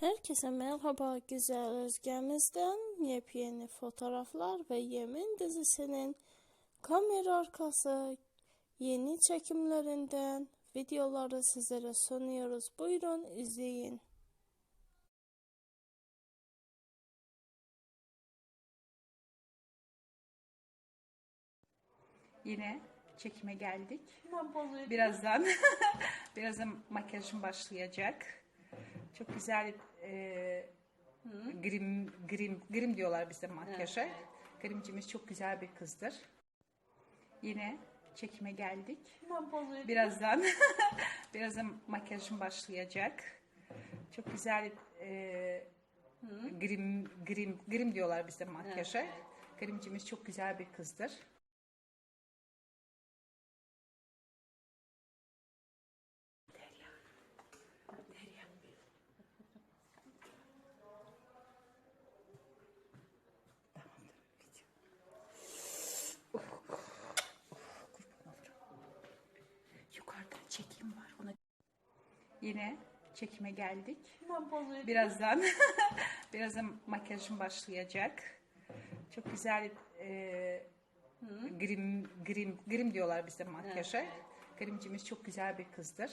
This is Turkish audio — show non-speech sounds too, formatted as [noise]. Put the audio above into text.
Herkese merhaba güzel Özgemiz'den yepyeni fotoğraflar ve Yemin dizisinin kamera arkası yeni çekimlerinden videoları sizlere sunuyoruz. Buyurun izleyin. Yine çekime geldik. Birazdan [laughs] birazdan makyajım başlayacak. Çok güzel e, grim grim grim diyorlar bizde makyaja. Grimcimiz çok güzel bir kızdır. Yine çekime geldik. Birazdan [laughs] birazdan makyajım başlayacak. Çok güzel e, grim grim grim diyorlar bizde makyaja. Grimcimiz çok güzel bir kızdır. Çekim var. Ona yine çekime geldik. Birazdan [laughs] birazdan makyajım başlayacak. Çok güzel e, grim grim grim diyorlar bizde makyaja. Grimcimiz çok güzel bir kızdır.